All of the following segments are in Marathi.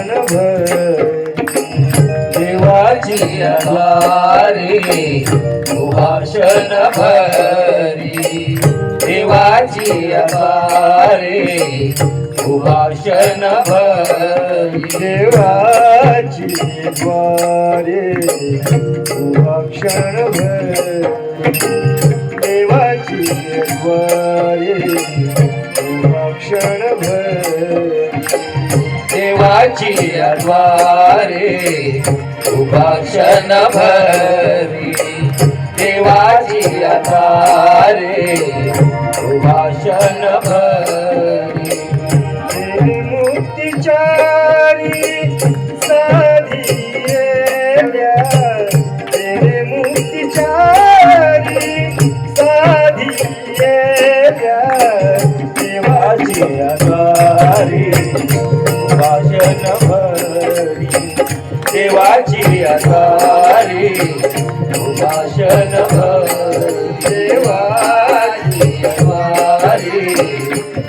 उभाषण भरी देवाची द्वारे सुभाषण भरी. देवाची द्वारे सुभाषण भरी. देवाची द्वारे उभाक्षण भरी. देवाची द्वारे उभाक्षण भरी. देवाची द्वारे सुभाषण भरी देवाची द्वारे सुभाषण भरी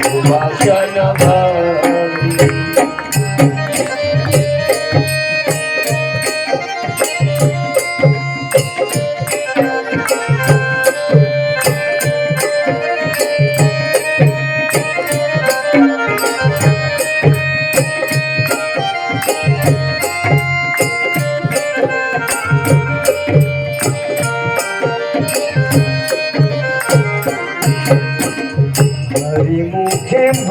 सुभाषण भरी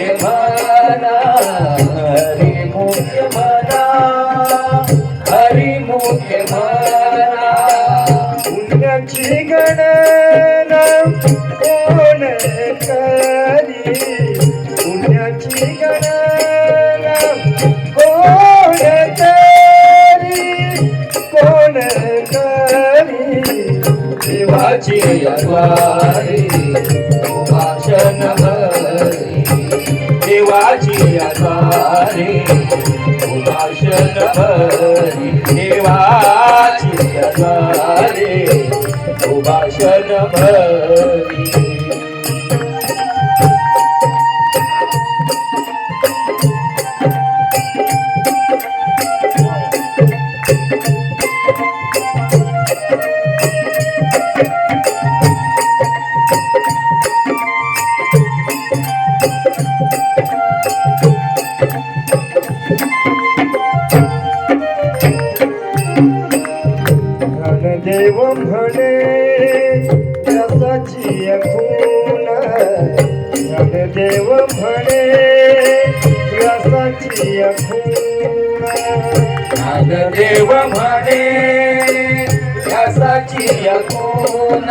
हरी मोठे म्हणा हरी मोठे म्हणा हरी मोठे म्हणा गणना कोण करी? गणना कोण करी? कोण करी? देवाची द्वारे भाषण देवाची द्वारे भाषण भरी देवाची भरी देव म्हणे रसाची खून देव म्हणे रसाची खून देव म्हणे यासाची खून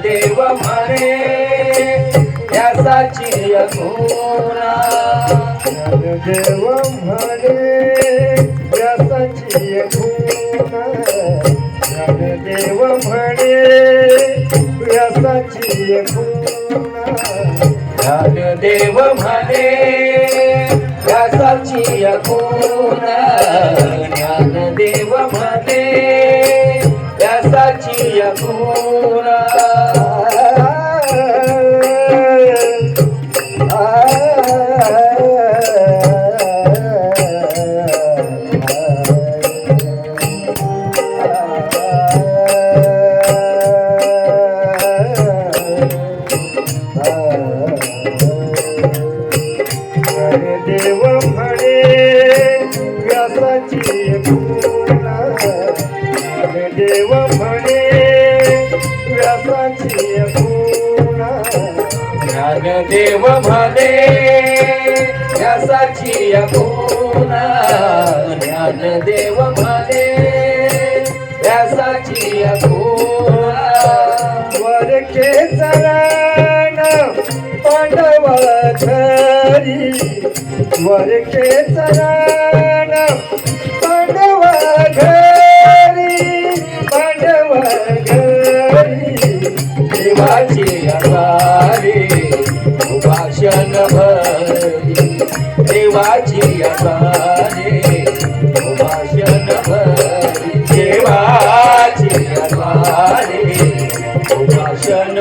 देव म्हणे यासाची कोणा ज्ञानदेव म्हणे व्यासाची खून ज्ञानदेव म्हणे रसाची खून ज्ञानदेव म्हणे यासाची कोणा देव म्हणे यासाची कोणा देव म्हणे व्यासाची पूर्णा ज्ञानदेव म्हणे व्यासाची कोणा ज्ञानदेव म्हणे व्यासाची अखोरा द्वारके चरण पांडव घरी द्वारके चरण पांडव घरी देवाची अगारे भाषण भरी भाषण भरी देवाची भाषण